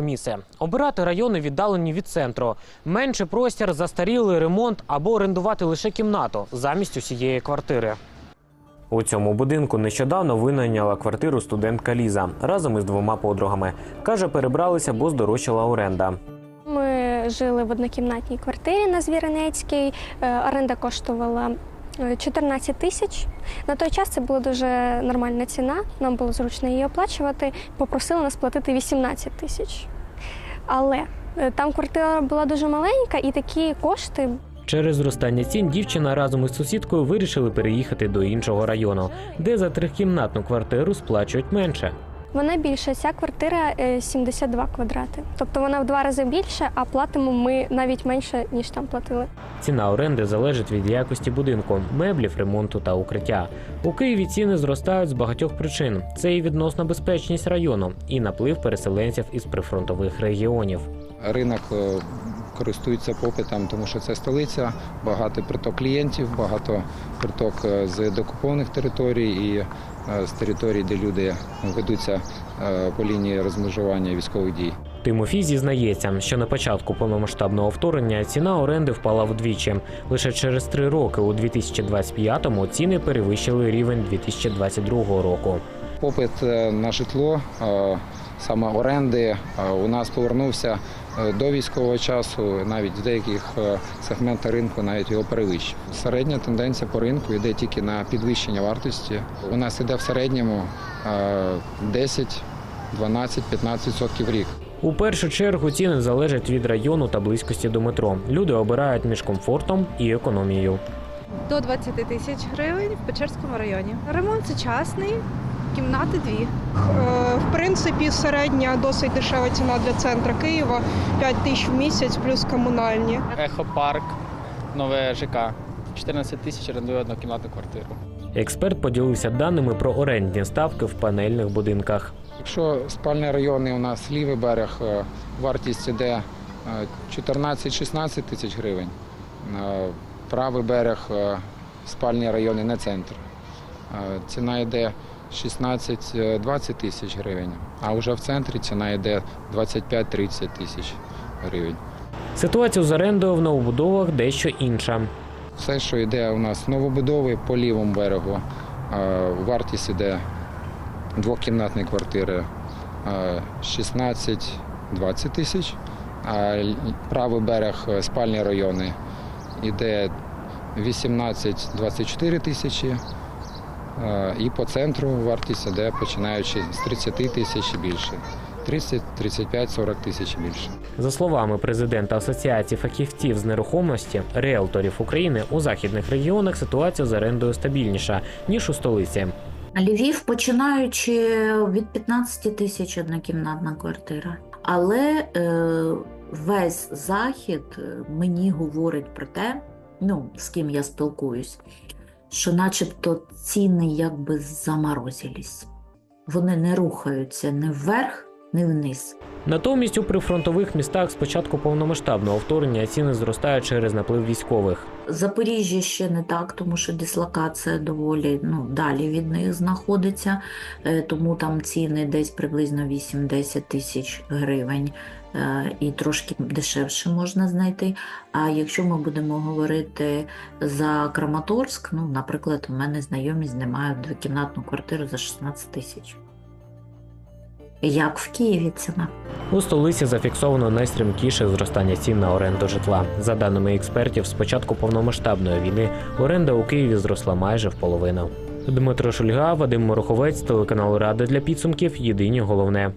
Місе обирати райони віддалені від центру, менше простір, застарілий ремонт або орендувати лише кімнату замість усієї квартири. У цьому будинку нещодавно винайняла квартиру студентка Ліза разом із двома подругами. каже, перебралися, бо здорожчала оренда. Ми жили в однокімнатній квартирі на Звіринецькій. Е, Оренда коштувала 14 тисяч. На той час це була дуже нормальна ціна. Нам було зручно її оплачувати. Попросили нас платити 18 тисяч. Але е, там квартира була дуже маленька, і такі кошти Через зростання цін дівчина разом із сусідкою вирішили переїхати до іншого району, де за трикімнатну квартиру сплачують менше. Вона більша. Ця квартира е, 72 квадрати. Тобто вона в два рази більше, а платимо ми навіть менше, ніж там платили. Ціна оренди залежить від якості будинку, меблів, ремонту та укриття. У Києві ціни зростають з багатьох причин: це і відносна безпечність району, і наплив переселенців із прифронтових регіонів. Ринок користується попитом, тому що це столиця, багато приток клієнтів, багато приток е, з докупованих територій і е, з територій, де люди ведуться е, по лінії розмежування військових дій. Тимофій зізнається, що на початку повномасштабного вторгнення ціна оренди впала вдвічі. Лише через три роки, у 2025-му, ціни перевищили рівень 2022 року. Попит на житло, саме оренди, е, у нас повернувся е, до військового часу, навіть в деяких е, сегментах ринку навіть його перевищив. Середня тенденція по ринку йде тільки на підвищення вартості. У нас йде в середньому е, 10, 12, 15% в рік. У першу чергу ціни залежать від району та близькості до метро. Люди обирають між комфортом і економією. до 20 тисяч гривень в Печерському районі. Ремонт сучасний, кімнати дві. Е, В принципі, середня досить дешева ціна для центра Києва 5 тисяч в місяць плюс комунальні. Ехопарк, нове ЖК. 14 тисяч орендує однокімнатну квартиру. Експерт поділився даними про орендні ставки в панельних будинках. Якщо спальні райони у нас лівий берег, е, вартість іде е, 14-16 тисяч гривень. Е, Правий берег, е, спальні райони, не центр. Ціна йде 16-20 тисяч гривень, а вже в центрі ціна йде 25-30 тисяч гривень. Ситуація з орендою в новобудовах дещо інша. Все, що йде у нас новобудови по лівому берегу, вартість йде двокімнатної квартири е, 16-20 тисяч, а правий берег е, спальні райони йде 18-24 тисячі. Е, І по центру вартість йде починаючи з 30 тисяч і більше. 30, 35, 40 тисяч більше. За словами президента Асоціації фахівців з нерухомості реалторів України у західних регіонах ситуація з орендою стабільніша ніж у столиці. Львів, починаючи від 15 тисяч однокімнатна квартира. Але е, весь захід е, мені говорить про те, ну, з ким я спілкуюсь, що начебто ціни якби заморозились. Вони не рухаються ні вверх, ні вниз. Натомість у прифронтових містах з початку повномасштабного вторгнення ціни зростають через наплив військових. Запоріжжя ще не так, тому що дислокація доволі ну, далі від них знаходиться, е, тому там ціни десь приблизно 8-10 тисяч гривень е, і трошки дешевше можна знайти. А якщо ми будемо говорити за Краматорськ, ну, наприклад, у мене знайомі знімають двокімнатну квартиру за 16 тисяч. Як в Києві ціна. У столиці зафіксовано найстрімкіше зростання цін на оренду житла. За даними експертів, з початку повномасштабної війни оренда у Києві зросла майже в половину. Дмитро Шульга, Вадим Мороховець, телеканал Рада для підсумків. Єдині головне.